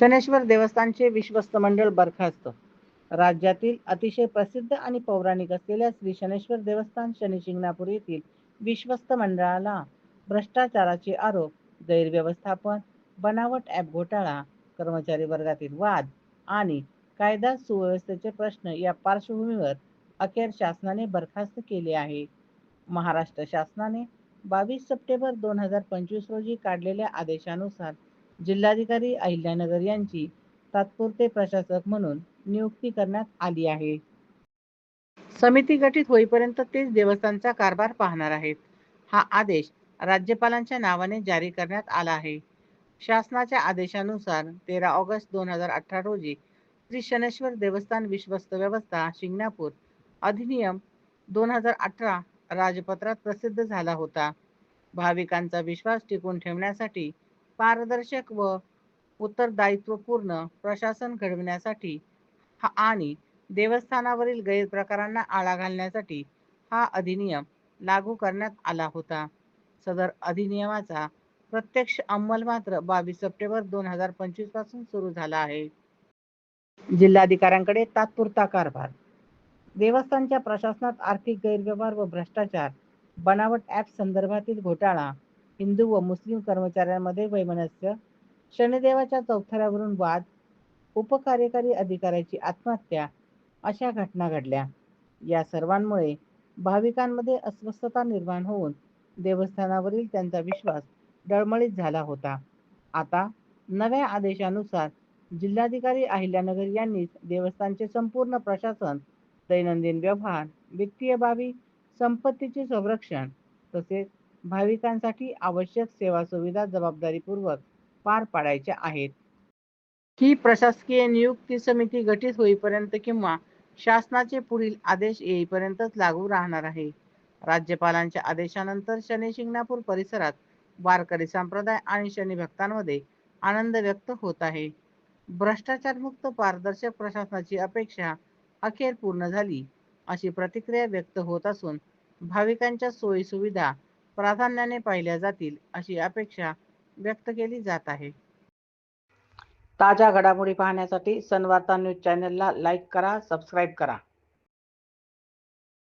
शनेश्वर देवस्थानचे विश्वस्त मंडळ बरखास्त. राज्यातील अतिशय प्रसिद्ध आणि पौराणिक असलेल्या श्री शनेश्वर देवस्थान शनी शिंगणापूर येथील विश्वस्त मंडळाला भ्रष्टाचाराचे आरोप गैरव्यवस्थापन बनावट ॲप घोटाळा कर्मचारी वर्गातील वाद आणि कायदा सुव्यवस्थेचे प्रश्न या पार्श्वभूमीवर अखेर शासनाने बरखास्त केले आहे. महाराष्ट्र शासनाने बावीस सप्टेंबर दोन हजार पंचवीस रोजी काढलेल्या आदेशानुसार जिल्हाधिकारी अहिल्यानगर यांची तात्पुरते प्रशासक म्हणून नियुक्ती करण्यात आली आहे. समिती गठीत होईपर्यंत तेच देवस्थानचा कारभार पाहणार आहेत. हा आदेश राज्यपालांच्या नावाने जारी करण्यात आला आहे. शासनाच्या आदेशानुसार तेरा ऑगस्ट दोन हजार अठरा रोजी श्री शनेश्वर देवस्थान विश्वस्त व्यवस्था शिंगणापूर अधिनियम दोन हजार अठरा राजपत्रात प्रसिद्ध झाला होता. भाविकांचा विश्वास टिकून ठेवण्यासाठी पारदर्शक व उत्तरदायित्वपूर्ण प्रशासन घडविण्यासाठी हा आणि देवस्थानावरील गैरप्रकारांना आळा घालण्यासाठी हा अधिनियम लागू करण्यात आला होता. सदर अधिनियमाचा प्रत्यक्ष अंमल मात्र बावीस सप्टेंबर दोन हजार पंचवीसपासून सुरू झाला आहे. जिल्हाधिकाऱ्यांकडे तात्पुरता कारभार. देवस्थानच्या प्रशासनात आर्थिक गैरव्यवहार व भ्रष्टाचार बनावट ॲप संदर्भातील घोटाळा हिंदू व मुस्लिम कर्मचाऱ्यांमध्ये वैमनस्य शनिदेवाच्या चौथऱ्यावरून वाद उपकार्यकारी अधिकाऱ्याची आत्महत्या अशा घटना घडल्या. या सर्वांमुळे भाविकांमध्ये अस्वस्थता निर्माण होऊन देवस्थानावरील त्यांचा विश्वास डळमळीत झाला होता. आता नव्या आदेशानुसार जिल्हाधिकारी अहिल्यानगर यांनीच देवस्थानचे संपूर्ण प्रशासन दैनंदिन व्यवहार वित्तीय बाबी संपत्तीचे संरक्षण तसेच भाविकांसाठी आवश्यक सेवा सुविधा जबाबदारीपूर्वक पार पाडायच्या आहेत. ही प्रशासकीय नियुक्ती समिती गठीत होईपर्यंत किंवा शासनाचे पुढील आदेश येईपर्यंतच लागू राहणार आहे. राज्यपालांच्या आदेशानंतर शनी शिंगणापूर परिसरात वारकरी संप्रदाय आणि शनी भक्तांमध्ये आनंद व्यक्त होत आहे. भ्रष्टाचारमुक्त पारदर्शक प्रशासनाची अपेक्षा अखेर पूर्ण झाली अशी प्रतिक्रिया व्यक्त होत असून भाविकांच्या सोयी सुविधा प्राधान्याने पाहिल्या जातील अशी अपेक्षा व्यक्त केली जात आहे. ताज्या घडामोडी पाहण्यासाठी सनवार्ता न्यूज चॅनलला लाईक करा सबस्क्राईब करा.